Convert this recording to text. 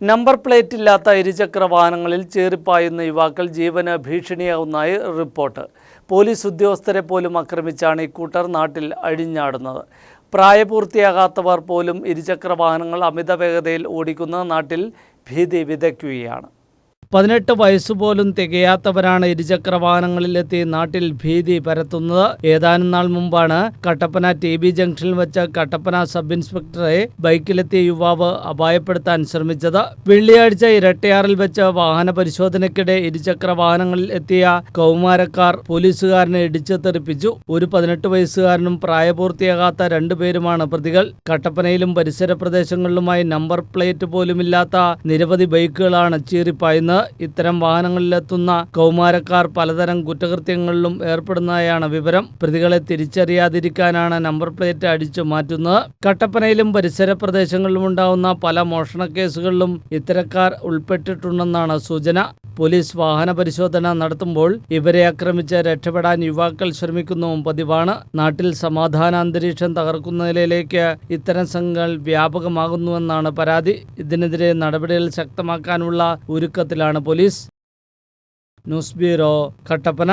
Number plate ഇല്ലാത്ത ഇരുചക്ര വാഹനങ്ങളിൽ ചേറിപ്പായുന്ന യുവാക്കൾ ജീവന് ഭീഷണിയാവുന്നതായി റിപ്പോർട്ട്. പോലീസ് ഉദ്യോഗസ്ഥരെ പോലും ആക്രമിച്ചാണ് ഇക്കൂട്ടർ നാട്ടിൽ അഴിഞ്ഞാടുന്നത്. പ്രായപൂർത്തിയാകാത്തവർ പോലും ഇരുചക്ര വാഹനങ്ങൾ അമിത വേഗതയിൽ ഓടിക്കുന്ന നാട്ടിൽ ഭീതി വിതയ്ക്കുകയാണ്. പതിനെട്ട് വയസ്സുപോലും തികയാത്തവരാണ് ഇരുചക്ര വാഹനങ്ങളിലെത്തി നാട്ടിൽ ഭീതി പരത്തുന്നത്. ഏതാനും നാൾ മുമ്പാണ് കട്ടപ്പന ടി ബി ജംഗ്ഷനിൽ വെച്ച് കട്ടപ്പന സബ് ഇൻസ്പെക്ടറെ ബൈക്കിലെത്തിയ യുവാവ് അപായപ്പെടുത്താൻ ശ്രമിച്ചത്. വെള്ളിയാഴ്ച ഇരട്ടയാറിൽ വെച്ച് വാഹന പരിശോധനയ്ക്കിടെ ഇരുചക്ര വാഹനങ്ങളിൽ എത്തിയ കൗമാരക്കാർ പോലീസുകാരനെ ഇടിച്ചു തെറിപ്പിച്ചു ഒരു പതിനെട്ട് വയസ്സുകാരനും പ്രായപൂർത്തിയാകാത്ത രണ്ടുപേരുമാണ് പ്രതികൾ. കട്ടപ്പനയിലും പരിസര പ്രദേശങ്ങളിലുമായി നമ്പർ പ്ലേറ്റ് പോലുമില്ലാത്ത നിരവധി ബൈക്കുകളാണ് ചീറിപ്പായുന്നത്. ഇത്തരം വാഹനങ്ങളിലെത്തുന്ന കൗമാരക്കാർ പലതരം കുറ്റകൃത്യങ്ങളിലും ഏർപ്പെടുന്നതായാണ് വിവരം. പ്രതികളെ തിരിച്ചറിയാതിരിക്കാനാണ് നമ്പർ പ്ലേറ്റ് അടിച്ചു മാറ്റുന്നത്. കട്ടപ്പനയിലും പരിസര പ്രദേശങ്ങളിലും ഉണ്ടാവുന്ന പല മോഷണ കേസുകളിലും ഇത്തരക്കാർ ഉൾപ്പെട്ടിട്ടുണ്ടെന്നാണ് സൂചന. പോലീസ് വാഹന പരിശോധന നടത്തുമ്പോൾ ഇവരെ ആക്രമിച്ച് രക്ഷപ്പെടാൻ യുവാക്കൾ ശ്രമിക്കുന്നതും പതിവാണ്. നാട്ടിൽ സമാധാന അന്തരീക്ഷം തകർക്കുന്നതിലേക്ക് ഇത്തരം സംഘങ്ങൾ വ്യാപകമാകുന്നുവെന്നാണ് പരാതി. ഇതിനെതിരെ നടപടികൾ ശക്തമാക്കാനുള്ള ഒരുക്കത്തിലാണ് പോലീസ്. News bureau Kattappana.